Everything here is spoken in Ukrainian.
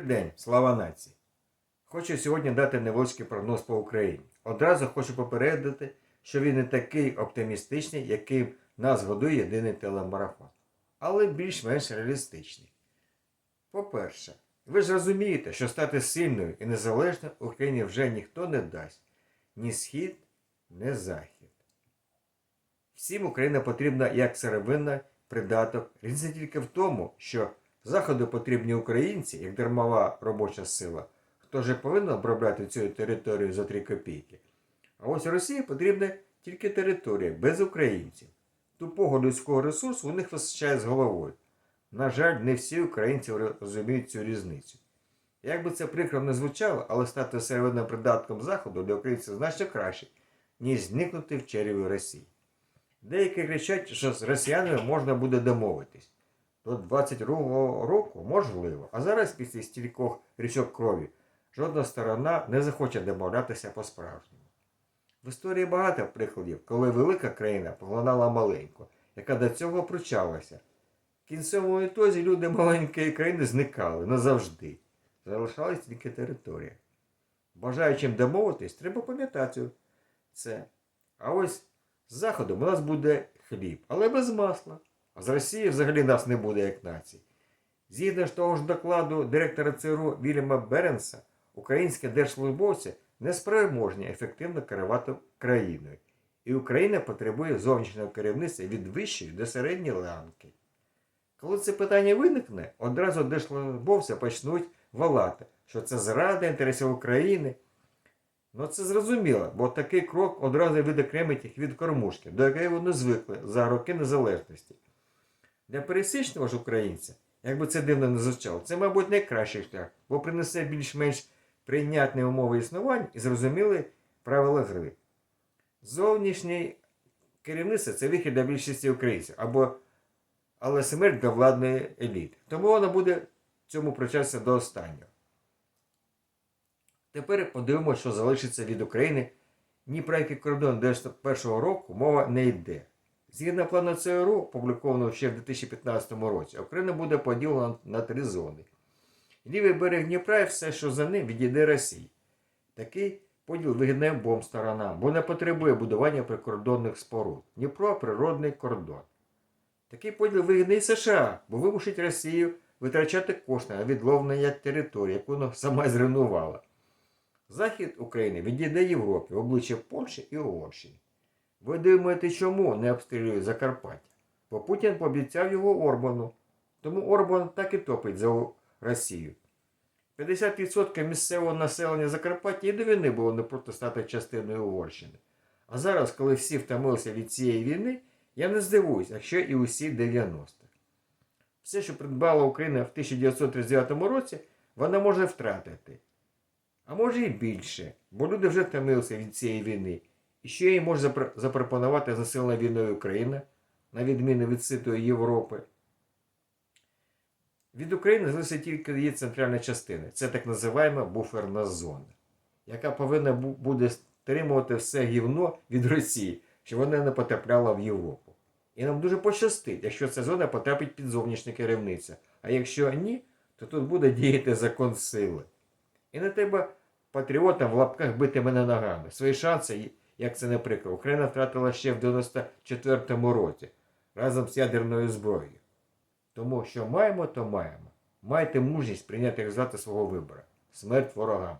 День, слава нації! Хочу сьогодні дати невеличкий прогноз по Україні. Одразу хочу попередити, що він не такий оптимістичний, яким нас годує єдиний телемарафон, але більш-менш реалістичний. По-перше, ви ж розумієте, що стати сильною і незалежною Україні вже ніхто не дасть ні схід, ні захід. Всім Україна потрібна як сировинна придаток. Різниця тільки в тому, що Заходу потрібні українці, як дармова робоча сила. Хто ж повинен обробляти цю територію за 3 копійки? А ось Росії потрібна тільки територія без українців. Тупого людського ресурсу у них вистачає з головою. На жаль, не всі українці розуміють цю різницю. Як би це прикро не звучало, але стати сировинним придатком Заходу для українців значно краще, ніж зникнути в череві Росії. Деякі кричать, що з росіянами можна буде домовитись. До 22-го року можливо, а зараз після стількох річок крові жодна сторона не захоче домовлятися по-справжньому. В історії багато прикладів, коли велика країна поглинала маленьку, яка до цього пручалася. В кінцевому ітозі люди маленької країни зникали назавжди. Залишалась тільки територія. Бажаючим домовитись, треба пам'ятати це. А ось з заходом у нас буде хліб, але без масла. А з Росії взагалі нас не буде як нації. Згідно ж того ж докладу директора ЦРУ Вільяма Беренса, українські держслужбовці неспроможні ефективно керувати країною. І Україна потребує зовнішнього керівництва від вищої до середньої ланки. Коли це питання виникне, одразу держслужбовці почнуть волати, що це зрада інтересів України. Ну це зрозуміло, бо такий крок одразу відокремить їх від кормушки, до якої вони звикли за роки незалежності. Для пересічного ж українця, як би це дивно не звучало, це, мабуть, найкращий шлях, бо принесе більш-менш прийнятні умови існування і зрозуміли правила гри. Зовнішнє керівництво це вихід для більшості українців, або але смерть для владної еліти. Тому вона буде цьому причастя до останнього. Тепер подивимося, що залишиться від України. Ні про який кордон 91 року мова не йде. Згідно плану ЦРУ, опублікованого ще в 2015 році, Україна буде поділена на три зони. Лівий берег Дніпра і все, що за ним, відійде Росії. Такий поділ вигідний обом сторонам, бо не потребує будування прикордонних споруд. Дніпро природний кордон. Такий поділ вигідний США, бо вимушить Росію витрачати кошти на відловлення території, яку вона сама зруйнувала. Захід України відійде Європі в обличчя Польщі і Угорщини. Ви думаєте, чому не обстрілює Закарпаття? Бо Путін пообіцяв його Орбану. Тому Орбан так і топить за Росію. 50% місцевого населення Закарпаття і до війни було не проти стати частиною Угорщини. А зараз, коли всі втомилися від цієї війни, я не здивуюсь, якщо і усі 90-х. Все, що придбала Україна в 1939 році, вона може втратити. А може і більше, бо люди вже втомилися від цієї війни. І що їй може запропонувати засилена війною Україна, на відміну від ситої Європи? Від України залишиться тільки її центральна частина. Це так називаємо буферна зона, яка повинна буде стримувати все гівно від Росії, щоб вона не потрапляла в Європу. І нам дуже пощастить, якщо ця зона потрапить під зовнішнє керівництво. А якщо ні, то тут буде діяти закон сили. І не треба патріотам в лапках бити мене ногами. Свої шанси, як це не прикро, Україна втратила ще в 94-му році разом з ядерною зброєю. Тому що маємо, то маємо. Майте мужність прийняти результати свого вибору. Смерть ворогам.